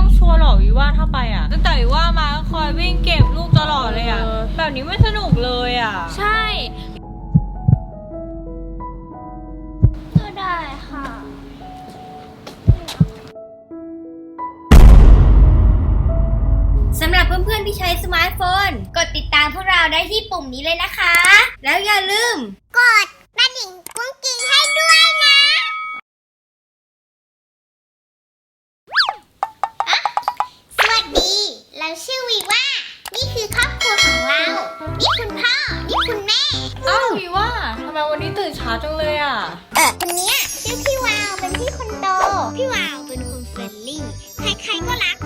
ต้องชัวร์หรอกวิว่าถ้าไปอะตั้งแต่วิว่ามาก็คอยวิ่งเก็บลูกตลอดเลยอะ เออ แบบนี้ไม่สนุกเลยอะ ใช่ ก็ได้ค่ะ สำหรับเพื่อนๆที่ใช้สมาร์ทโฟน กดติดตามพวกเราได้ที่ปุ่มนี้เลยนะคะ แล้วอย่าลืม กดกระดิ่งกุ้งกิ้งให้ด้วยนะอะ ช้าจังเลยอะ เออคนเนี้ยชื่อพี่วาวเป็นพี่คนโต พี่วาวเป็นคนเฟรนลี่ ใครๆก็รัก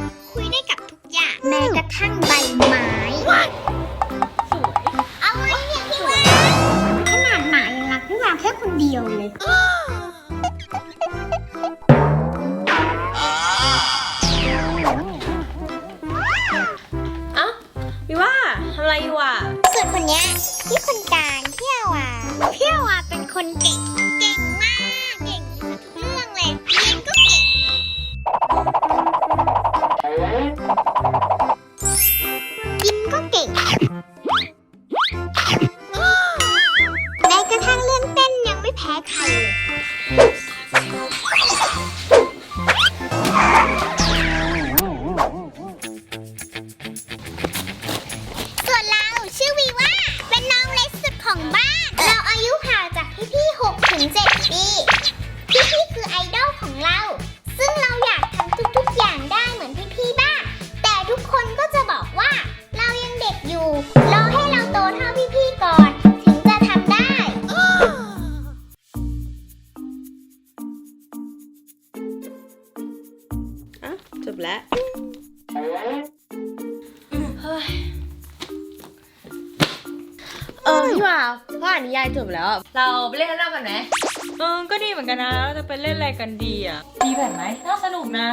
จบแล้วเออพี่วาวพ่ออ่านนิยายจบแล้วอะเราไปเล่นข้างนอกกันไหมเออก็ดีเหมือนกันนะเราจะไปเล่นอะไรกันดีอะดีแบบไหมน่าสนุกนะ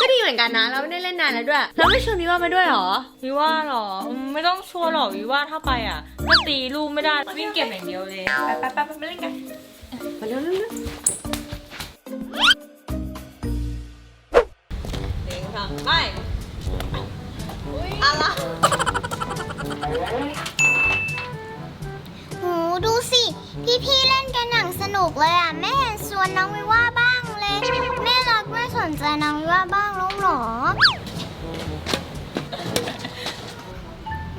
ก็ดีเหมือนกันนะ เราไม่ได้เล่นนานแล้วด้วย เราไม่ชวนพี่ว่ามาด้วยเหรอ วิว่าหรออืมไม่ต้องชัวร์หรอกวิว่าถ้าไปอะก็ตีลูกไม่ได้วิ่งเก็บอย่างเดียวเลยไปไปไปไปไปเล่นกัน มาเร็วเร็วเร็ว ไปอะไรโหดูสิ พี่ๆเล่นกันอย่างสนุกเลยอะแม่เห็นชวนน้องวิว่าบ้างเลย แม่รักไม่สนใจน้องวิว่าบ้างแล้วเหรอ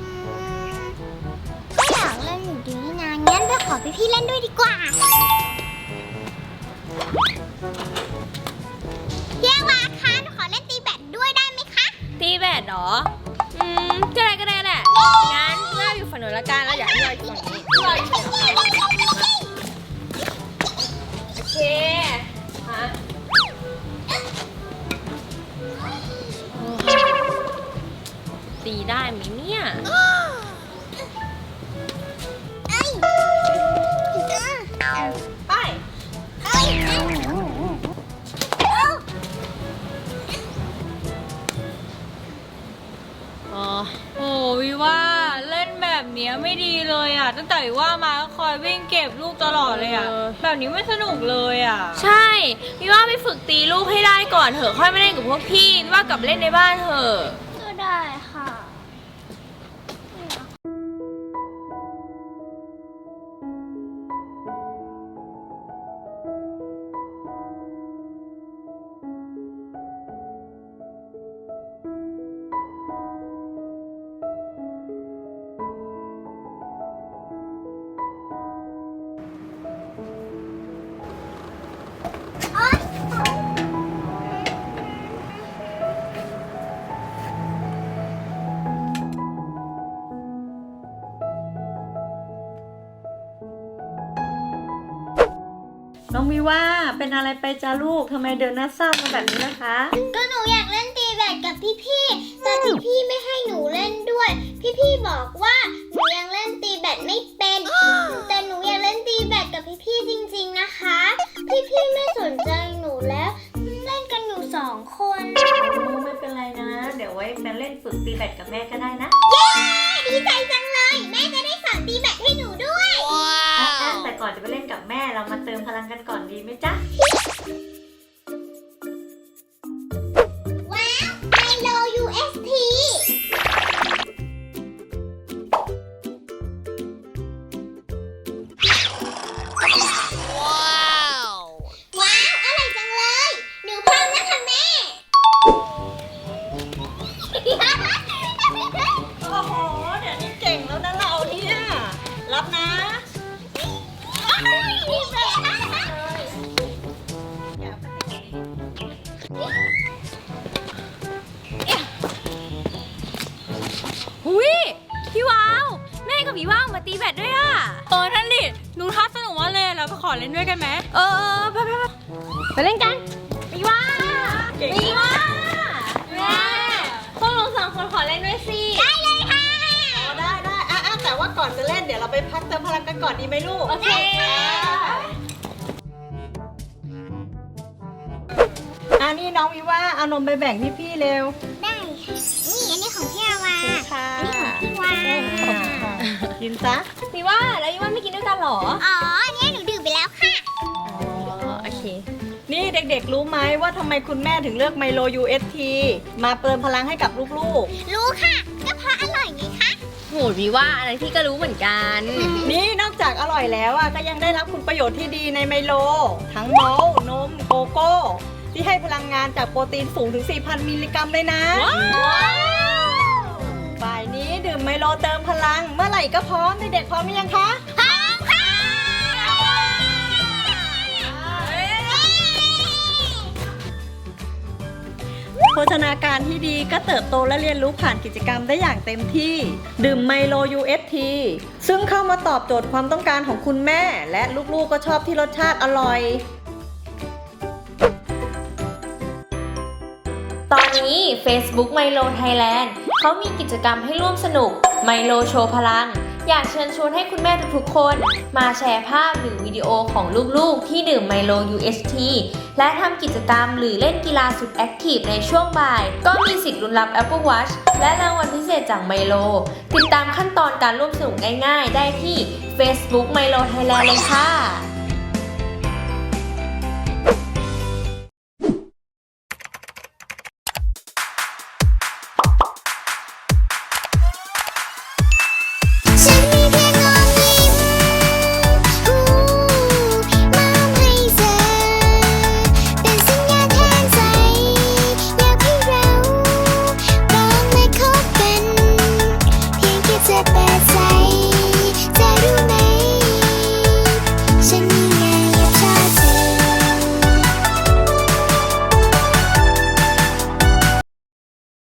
อืมก็อยากเล่นอยู่ดีนี่นะงั้นไปขอพี่เล่นด้วยดีกว่า ดเหรอ อืมก็ได้ก็ได้แหละ งั้นเราอยู่ฝั่งหนูละกันแล้วอยากให้เราอยู่ฝั่งนี้เราอยู่ฝั่งนี้โอเคฮะตีได้ไหมเนี่ย โอ้วิว่าเล่นแบบเนี้ยไม่ดีเลยอะ ตั้งแต่วิว่ามาก็คอยวิ่งเก็บลูกตลอดเลยอะ เออ แบบนี้ไม่สนุกเลยอะ ใช่พี่ว่าไปฝึกตีลูกให้ได้ก่อนเถอะค่อยมาเล่นกับพวกพี่พี่ว่า กลับเล่นในบ้านเถอะก็ได้ค่ะ องมีว่าเป็นอะไรไปจ้าลูกทำไมเดินหน้าเศร้ามาแบบนี้นะคะ ก็หนูอยากเล่นตีแบดกับพี่ๆแต่พี่ๆไม่ให้หนูเล่นด้วย พี่ๆบอกว่าหนูยังเล่นตีแบดไม่เป็น แต่หนูอยากเล่นตีแบดกับพี่ๆจริง ๆนะคะ พี่ๆไม่สนใจหนูแล้ว เล่นกันอยู่สองคนไม่เป็นไรนะ เดี๋ยวไว้มาเล่นฝึกตีแบดกับแม่ก็ได้นะ เย้ดีใจจังเลย แม่จะได้สอนตีแบดให้หนูด้วยอะแต่ก่ อนจะไปเล่นกับแม่เรามาเติมพลังกันก่อนดีไหมจ๊ะ ตีแบดด้วยอะเออนั่นดิดูท่าสนุกมากเลยเราไปขอเล่นด้วยกันไหมเออเออไปไปไปไปเล่นกันมีว่ามีว่าแม่พวกเราสองคนขอเล่นด้วยสิได้เลยค่ะได้ได้อะอะแต่ว่าก่อนจะเล่นเดี๋ยวเราไปพักเติมพลังกันก่อนดีไหมลูกโอเคอะนี่น้องวิว่าเอานมไปแบ่งพี่ๆเร็ว กินซะมีว่าแล้วยี่ว่าไม่กินด้วยกันเหรอ อ๋ออันนี้หนูดื่มไปแล้วค่ะ อ๋อโอเค นี่เด็กๆรู้ไหมว่าทำไมคุณแม่ถึงเลือกไมโล UST มาเติมพลังให้กับลูกรู้ค่ะ ก็เพราะอร่อยไงคะ โหวีว่าอะไรพี่ก็รู้เหมือนกัน ๆ นี่นอกจากอร่อยแล้วอะก็ยังได้รับคุณประโยชน์ที่ดีในไมโล ทั้งมอลต์นมโกโก้ ที่ให้พลังงานจากโปรตีนสูงถึง 4,000 มิลลิกรัมเลยนะฝ่ งเมื่อไหร่ก็พร้อม เด็กๆพร้อมหรือยังคะพร้อมค่ะโภชนาการที่ดีก็เติบโตและเรียนรู้ผ่านกิจกรรมได้อย่างเต็มที่ ดื่มไมโล UST ซึ่งเข้ามาตอบโจทย์ความต้องการของคุณแม่ และลูกๆก็ชอบที่รสชาติอร่อย ตอนนี้ Facebook Milo Thailand เขามีกิจกรรมให้ร่วมสนุก Milo โชว์พลัง อยากเชิญชวนให้คุณแม่ทุกๆคน มาแชร์ภาพหรือวิดีโอของลูกๆ ที่ดื่ม Milo UST และทำกิจกรรมหรือเล่นกีฬาสุดแอคทีฟในช่วงบ่าย ก็มีสิทธิ์ลุ้นรับ Apple Watch และรางวัลพิเศษจาก Milo ติดตามขั้นตอนการร่วมสนุกง่ายๆ ได้ที่ Facebook Milo Thailand เลยค่ะ